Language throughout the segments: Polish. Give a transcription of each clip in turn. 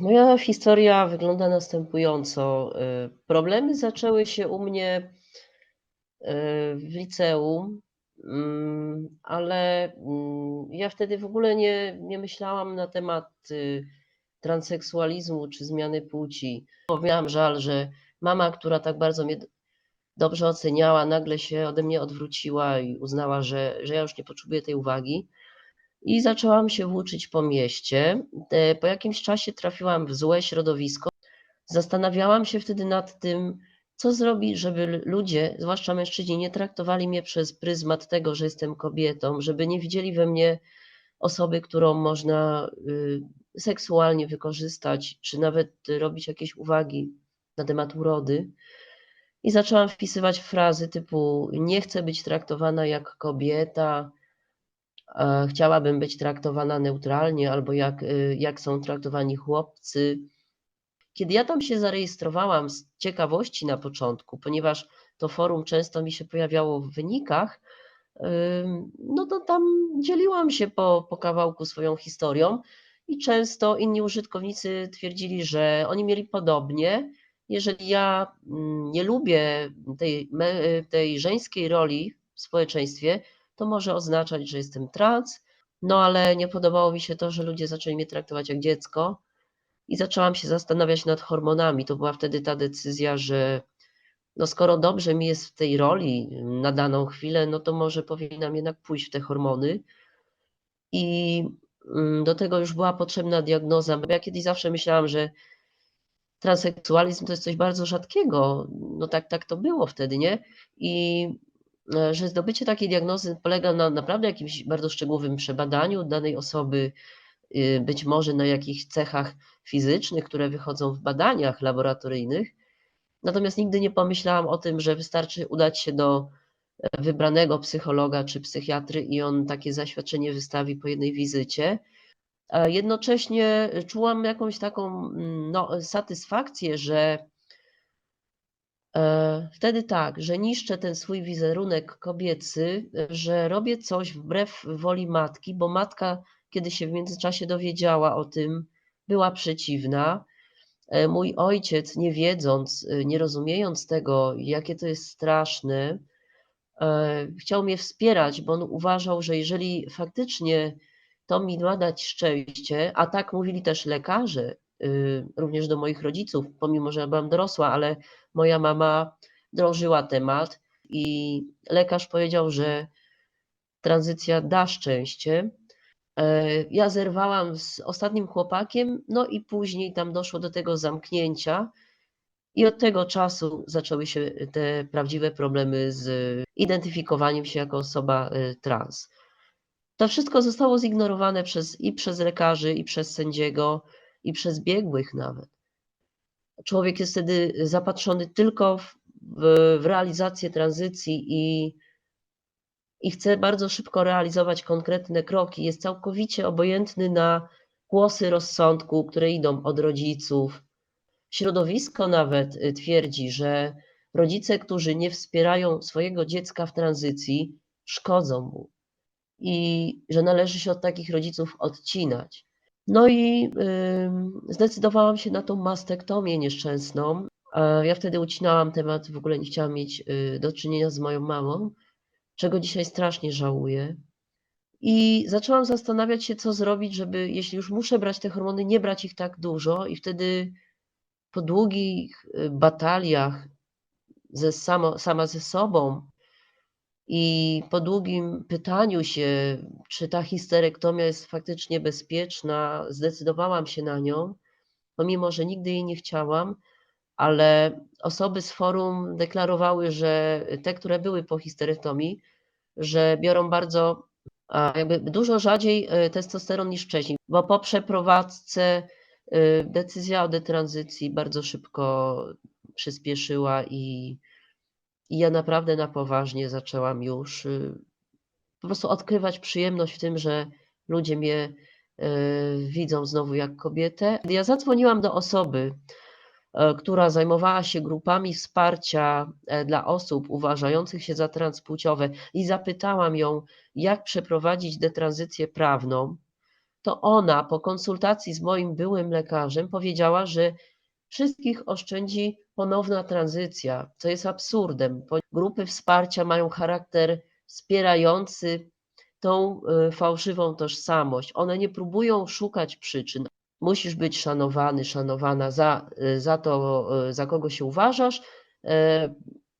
Moja historia wygląda następująco. Y, problemy zaczęły się u mnie, y, w liceum, mm, ale, mm, ja wtedy w ogóle nie nie myślałam na temat, y, transseksualizmu czy zmiany płci, miałam żal, że mama, która tak bardzo mnie dobrze oceniała, nagle się ode mnie odwróciła i uznała, że że ja już nie potrzebuję tej uwagi. I zaczęłam się włóczyć po mieście. E, po jakimś czasie trafiłam w złe środowisko. Zastanawiałam się wtedy nad tym, co zrobić, żeby ludzie, zwłaszcza mężczyźni, nie traktowali mnie przez pryzmat tego, że jestem kobietą, żeby nie widzieli we mnie osoby, którą można, y, seksualnie wykorzystać, czy nawet robić jakieś uwagi na temat urody. I zaczęłam wpisywać frazy typu: „Nie chcę być traktowana jak kobieta”, „Chciałabym być traktowana neutralnie” albo jak, y, jak są traktowani chłopcy. Kiedy ja tam się zarejestrowałam z ciekawości na początku, ponieważ to forum często mi się pojawiało w wynikach, no to tam dzieliłam się po po kawałku swoją historią i często inni użytkownicy twierdzili, że oni mieli podobnie. Jeżeli ja, mm, nie lubię tej me tej żeńskiej roli w społeczeństwie, to może oznaczać, że jestem trans, no ale nie podobało mi się to, że ludzie zaczęli mnie traktować jak dziecko i zaczęłam się zastanawiać nad hormonami. To była wtedy ta decyzja, że no skoro dobrze mi jest w tej roli na daną chwilę, no to może powinnam jednak pójść w te hormony. I, mm, do tego już była potrzebna diagnoza, ja kiedyś zawsze myślałam, że transseksualizm to jest coś bardzo rzadkiego. No tak tak to było wtedy, nie? I, że zdobycie takiej diagnozy polega na naprawdę jakimś bardzo szczegółowym przebadaniu danej osoby, y, być może na jakichś cechach fizycznych, które wychodzą w badaniach laboratoryjnych. Natomiast nigdy nie pomyślałam o tym, że wystarczy udać się do, e, wybranego psychologa czy psychiatry i on takie zaświadczenie wystawi po jednej wizycie. Jednocześnie czułam jakąś taką, mm, no, satysfakcję, że e, wtedy tak, że niszczę ten swój wizerunek kobiecy, że robię coś wbrew woli matki, bo matka, kiedy się w międzyczasie dowiedziała o tym, była przeciwna. E, mój ojciec, nie wiedząc, nie rozumiejąc tego, jakie to jest straszne, e, chciał mnie wspierać, bo on uważał, że jeżeli faktycznie to mi ma dać szczęście, a tak mówili też lekarze, również do moich rodziców, pomimo że byłam dorosła, ale moja mama drążyła temat i lekarz powiedział, że tranzycja da szczęście. E, ja zerwałam z ostatnim chłopakiem, no i później tam doszło do tego zamknięcia i od tego czasu zaczęły się te prawdziwe problemy z identyfikowaniem się jako osoba, y, trans. To wszystko zostało zignorowane przez i przez lekarzy, i przez sędziego, i przez biegłych nawet. Człowiek jest wtedy zapatrzony tylko w w realizację tranzycji i i chce bardzo szybko realizować konkretne kroki, jest całkowicie obojętny na głosy rozsądku, które idą od rodziców. Środowisko nawet, y, twierdzi, że rodzice, którzy nie wspierają swojego dziecka w tranzycji, szkodzą mu i że należy się od takich rodziców odcinać. No i, zdecydowałam się na tą mastektomię nieszczęsną. A ja wtedy ucinałam temat, w ogóle nie chciałam mieć, y, do czynienia z moją mamą, czego dzisiaj strasznie żałuję. I zaczęłam zastanawiać się, co zrobić, żeby jeśli już muszę brać te hormony, nie brać ich tak dużo i wtedy po długich, y, bataliach ze sama ze sobą i po długim pytaniu się, czy ta histerektomia jest faktycznie bezpieczna, zdecydowałam się na nią, pomimo że nigdy jej nie chciałam, ale osoby z forum deklarowały, że te, które były po histerektomii, że biorą bardzo jakby dużo rzadziej, y, testosteron niż wcześniej, bo po przeprowadzce, y, decyzja o detranzycji bardzo szybko przyspieszyła i i ja naprawdę na poważnie zaczęłam już, y, po prostu odkrywać przyjemność w tym, że ludzie mnie, y, widzą znowu jak kobietę. Ja zadzwoniłam do osoby, e, która zajmowała się grupami wsparcia, e, dla osób uważających się za transpłciowe i zapytałam ją, jak przeprowadzić detranzycję prawną. to ona po konsultacji z moim byłym lekarzem powiedziała, że wszystkich oszczędzi ponowna tranzycja, co jest absurdem. bo Grupy wsparcia mają charakter wspierający tą y, fałszywą tożsamość. One nie próbują szukać przyczyn. Musisz być szanowany, szanowana za, y, za to, y, za kogo się uważasz. E,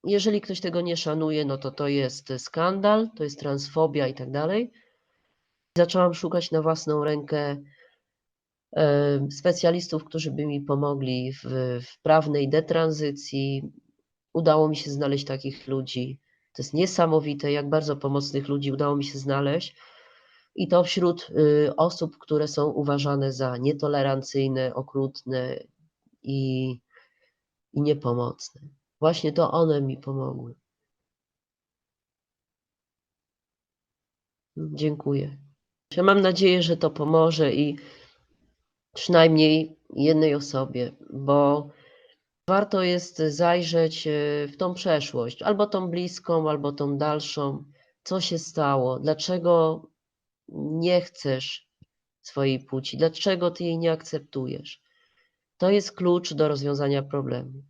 Jeżeli ktoś tego nie szanuje, no to to jest skandal, to jest transfobia i tak dalej. Zaczęłam szukać na własną rękę specjalistów, którzy by mi pomogli w, w prawnej detranzycji. Udało mi się znaleźć takich ludzi. To jest niesamowite, jak bardzo pomocnych ludzi udało mi się znaleźć. I to wśród y, osób, które są uważane za nietolerancyjne, okrutne i, i niepomocne. Właśnie to one mi pomogły. Dziękuję. Ja mam nadzieję, że to pomoże i przynajmniej jednej osobie, bo warto jest zajrzeć y, w tą przeszłość, albo tą bliską, albo tą dalszą. Co się stało? Dlaczego nie chcesz swojej płci? Dlaczego ty jej nie akceptujesz? To jest klucz do rozwiązania problemu.